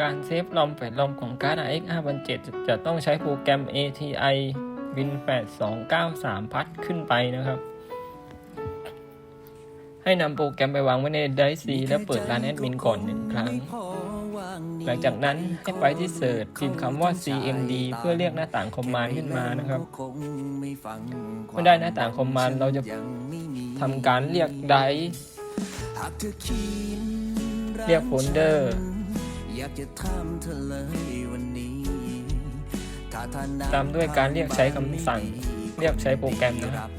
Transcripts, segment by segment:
การเซฟลอมแฟลลอมของการ์ด RX 5007 จะต้องใช้โปรแกรม ATI Win 8293 พัดขึ้นไปนะครับ ให้นำโปรแกรมไปวางไว้ในไดซีแล้วเปิดร้านแอดมินก่อนหนึ่งครั้ง หลังจากนั้นให้ไปที่เสิร์ชพิมพ์คำว่า CMD เพื่อเรียกหน้าต่างคอมมานด์ขึ้นมานะครับเมื่อได้หน้าต่างคอมมานด์เราจะทำการเรียกไดเรียกโฟลเดอร์ อยากจะถามเธอเลยวันนี้ถ้าท่านตามด้วยการเรียกใช้คำสั่ง เรียกใช้โปรแกรมนะครับรับ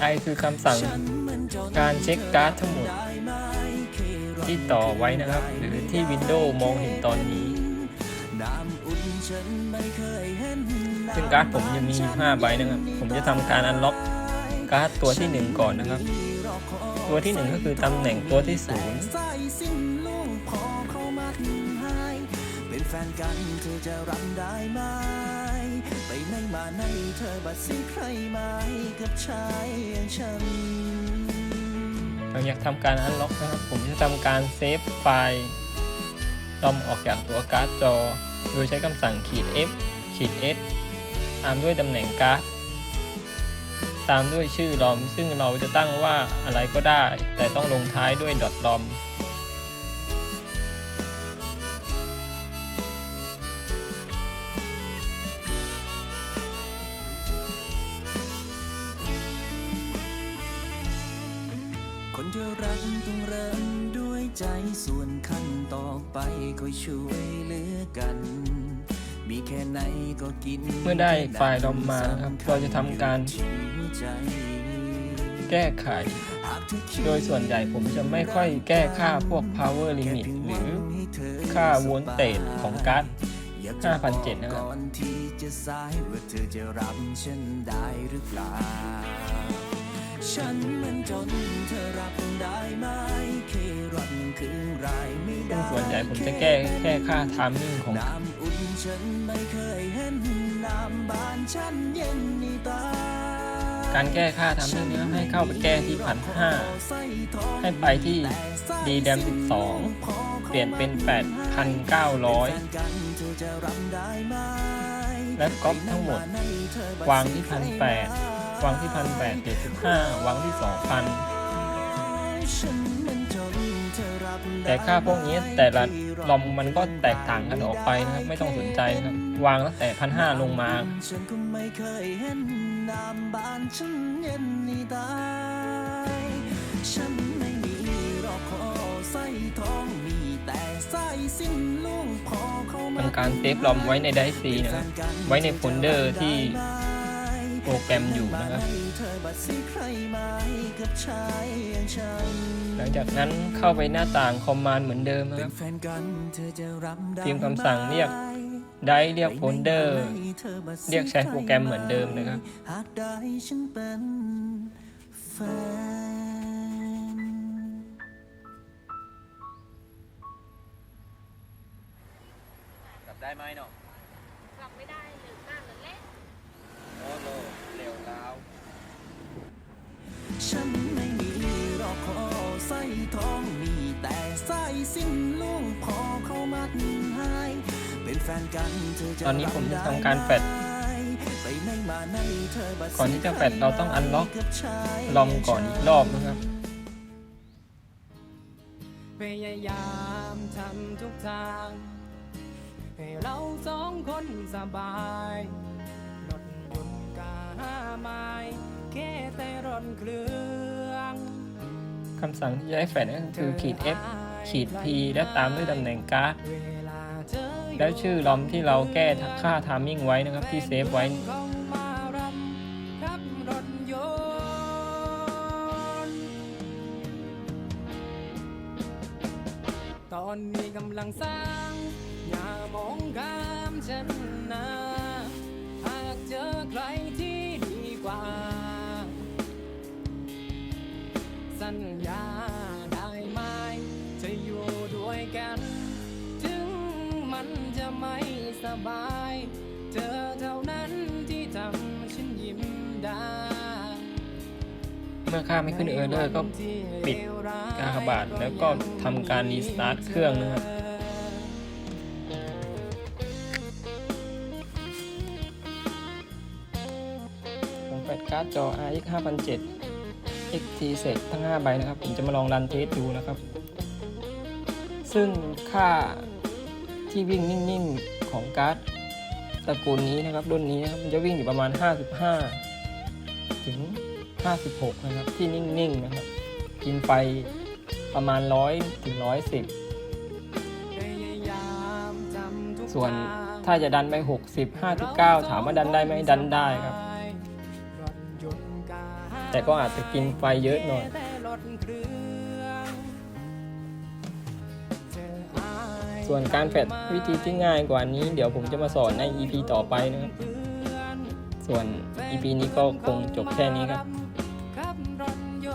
ไอคือคำสั่ง การเช็คการ์ดทั้งหมด ที่ต่อไว้นะครับ หรือที่ Windows มองเห็นตอนนี้ซึ่งการ์ดผมจะมี 5 ใบนะครับ ผมจะทำการอันล็อกการ์ดตัวที่ 1 ก่อนนะครับ ตัวที่ 1 ก็คือตำแหน่งตัวที่สายสิ้นลุงพอเข้ามาถึงให้เป็นแฟนกันเธอจะรับได้ไหม ไปไหนมาไหนเธอบัดสิใครไหมกับชายอย่างฉัน0หลังจากทำการอันล็อกนะครับ ผมจะทำการเซฟไฟล์ลอมออกจากตัวการ์ดจอ โดยใช้คำสั่งขีด F ขีด S ตามด้วยตำแหน่งการ์ด ตามด้วยชื่อลอมซึ่งเราจะตั้งว่าอะไรก็ได้ แต่ต้องลงท้ายด้วยดอทลอมคนที่รักต้องเริ่มด้วยใจส่วนขั้นต่อไปค่อยช่วยเหลือกัน มีแค่ไหนก็กินเมื่อได้ไฟล์ลอมมานะครับ เราจะทำการแก้ไข โดยส่วนใหญ่ผมจะไม่ค่อยแก้ค่าพวก power limit หรือค่าโวลเตจของการ์ดอยากจะบอก5,700นะครับที่จะสายว่าเธอจะรับฉันได้หรือเปล่า ฉันมันจนเธอรับได้ไหมแค่รันคืนรายไม่ซึ่ได้งส่วนใหญ่ผมจะแก้แค่ค่า timing ของน้ำอุ่นฉันไม่เคยเห็นน้ำบ้านฉันเย็นนี่ตาการแก้ค่า timing นี้ให้เข้าไปแก้ที่พันห้าให้ไปที่ d d a m 12 เปลี่ยนเป็น 8,900 และก๊อปทั้งหมด วางที่พันแปด วางที่พันแปดเจ็ดสิบห้าวางที่สองพันแต่ค่าพวกนี้แต่ละลอมมันก็แตกต่างกันออกไปนะครับ ไม่ต้องสนใจนะครับวางตั้งแต่พันห้าลงมาฉันก็ไม่เคยเห็นน้ำบ้านฉันเย็นนี่ตายฉันไม่มีหรอกขอใส่ทองมีแต่ใส่สิ้นลุงพอเข้ามาทำการเซฟลอมไว้ในไดซีนะครับไว้ในโฟลเดอร์ที่ โปรแกรมอยู่นะครับเธอบัดสิใครไหมกับชายอย่างฉันหลังจากนั้นเข้าไปหน้าต่างคอมมานด์เหมือนเดิมนะเป็ครันบแฟนกันเธอจะรับได้พิมพ์คำสั่งเรียกได้เรียกโฟลเดอร์ เรียกใช้โปรแกรมเหมือนเดิมนะครับหากได้ฉันเป็นแฟนกลับได้ไหมเนาะกลับไม่ได้ ทองมีแต่ใส่สิ้นลุงพอเข้ามาให้เป็นแฟนกันเธอจะตอนนี้ผมจะทำการแฟดไปไหนมาไหนเธอบัดก่อนที่จะแฟดเราต้องอันล็อกกับชายลอมก่อนอีกรอบนะครับพยายามทำทุกทาง ให้เราสองคนสบายรถยนต์กาไม้แค่แต่รอนเครื่อง คำสั่งที่จะให้แฟดก็คือขีด F ขีด P และตามด้วยตำแหน่งการ์ดเวลาเธอแล้วชื่อลอมที่เราแก้ค่าทามมิ่งไว้นะครับที่เซฟไว้เข้ามารำขับรถยนต์ตอนนี้กำลังสร้างอย่ามองข้ามฉันนะหากเจอใครที่ัญญาได้ไหมจะอยู่ด้วยกัน ถึงมันจะไม่สบาย เธอเท่านั้นที่ทำฉันยิ้มได้เมื่อข้าไม่ขึ้นเออร์เลอร์ก็ปิดกากบาทแล้วก็ทำการรีสตาร์ทเครื่องนะครับผมแปดการ์ดจอ RX 5 0 0 7 XT Set ทั้ง 5 ใบนะครับ ผมจะมาลองรันเทสดูนะครับ ซึ่งค่าที่วิ่งนิ่งๆของการ์ดตระกูลนี้นะครับรุ่นนี้นะครับมันจะวิ่งอยู่ประมาณ 55 ถึง 56 นะครับ ที่นิ่งๆนะครับ กินไฟประมาณ 100 ถึง 110 ส่วนถ้าจะดันไป 60 59 ถามว่าดันได้ไหมดันได้ครับ แต่ก็อาจจะกินไฟเยอะหน่อยส่วนการแฟดวิธีที่ง่ายกว่านี้เดี๋ยวผมจะมาสอนใน EP ต่อไปนะครับ ส่วน EP นี้ก็คงจบแค่นี้ครับขับรถย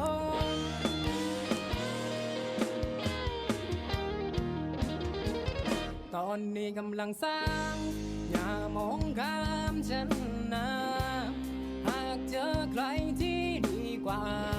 นต์ตอนนี้กำลังสร้างอย่ามองข้ามฉันนะ หากเจอใครที่ ดีกว่า